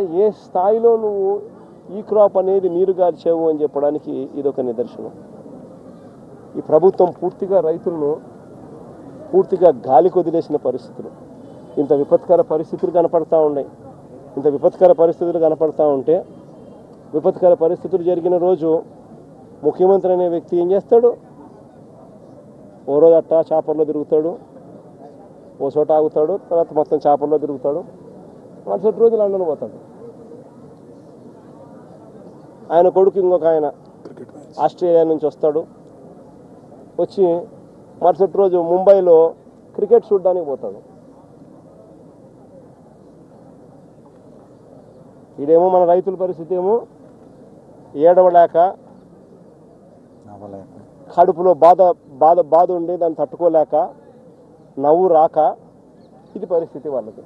అంటే ఏ స్థాయిలో నువ్వు ఈ క్రాప్ అనేది నీరు గార్చావు అని చెప్పడానికి ఇదొక నిదర్శనం. ఈ ప్రభుత్వం పూర్తిగా రైతులను పూర్తిగా గాలికి వదిలేసిన పరిస్థితులు. ఇంత విపత్కర పరిస్థితులు కనపడతా ఉన్నాయి. ఇంత విపత్కర పరిస్థితులు కనపడతా ఉంటే విపత్కర పరిస్థితులు జరిగిన రోజు ముఖ్యమంత్రి అనే వ్యక్తి ఏం చేస్తాడు? ఓ రోజు అట్టా చేపల్లో తిరుగుతాడు. ఓ చోట ఆగుతాడు. తర్వాత మొత్తం చేపల్లో తిరుగుతాడు. మరుసటి రోజు లండన్ పోతాడు. ఆయన కొడుకు ఇంకొక ఆయన ఆస్ట్రేలియా నుంచి వస్తాడు. వచ్చి మరుసటి రోజు ముంబైలో క్రికెట్ చూడడానికి పోతాడు. ఈడేమో మన రైతుల పరిస్థితి ఏమో. ఏడవలేక కడుపులో బాధ బాధ బాధ ఉండి దాన్ని తట్టుకోలేక నవ్వు రాక ఇది పరిస్థితి వాళ్ళది.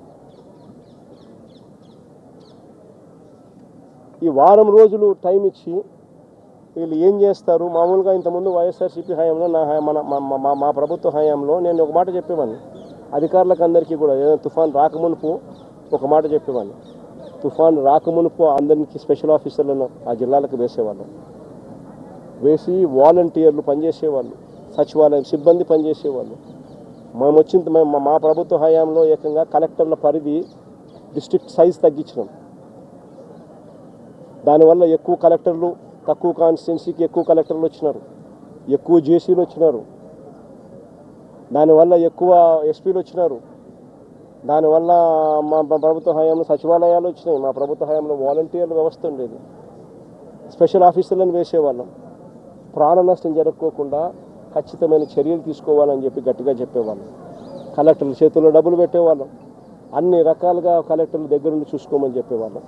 ఈ వారం రోజులు టైం ఇచ్చి వీళ్ళు ఏం చేస్తారు? మామూలుగా ఇంతకుముందు వైఎస్ఆర్సీపీ హయాంలో నా మన మా- మా- ప్రభుత్వ హయాంలో నేను ఒక మాట చెప్పేవాడిని. అధికారులకు అందరికీ కూడా ఏదైనా తుఫాన్ రాకమునుపు ఒక మాట చెప్పేవాడిని. తుఫాన్ రాకమునుపు అందరికీ స్పెషల్ ఆఫీసర్లను ఆ జిల్లాలకు వేసేవాళ్ళం. వేసి వాలంటీర్లు పనిచేసేవాళ్ళు సచివాలయం సిబ్బంది పనిచేసేవాళ్ళు. మేము వచ్చిన మా- మా ప్రభుత్వ హయాంలో ఏకంగా కలెక్టర్ల పరిధి డిస్ట్రిక్ట్ సైజ్ తగ్గించినాం. దానివల్ల ఎక్కువ కలెక్టర్లు తక్కువ కాన్స్టిట్యున్సీకి ఎక్కువ కలెక్టర్లు వచ్చినారు. ఎక్కువ జేసీలు వచ్చినారు. దానివల్ల ఎక్కువ ఎస్పీలు వచ్చినారు. దానివల్ల మా ప్రభుత్వ హయాంలో సచివాలయాలు వచ్చినాయి. మా ప్రభుత్వ హయాంలో వాలంటీర్ల వ్యవస్థ ఉండేది. స్పెషల్ ఆఫీసర్లను వేసేవాళ్ళం. ప్రాణ నష్టం జరగకోకుండా ఖచ్చితమైన చర్యలు తీసుకోవాలని చెప్పి గట్టిగా చెప్పేవాళ్ళం. కలెక్టర్ల చేతుల్లో డబ్బులు పెట్టేవాళ్ళం. అన్ని రకాలుగా కలెక్టర్ల దగ్గర నుండి చూసుకోమని చెప్పేవాళ్ళం.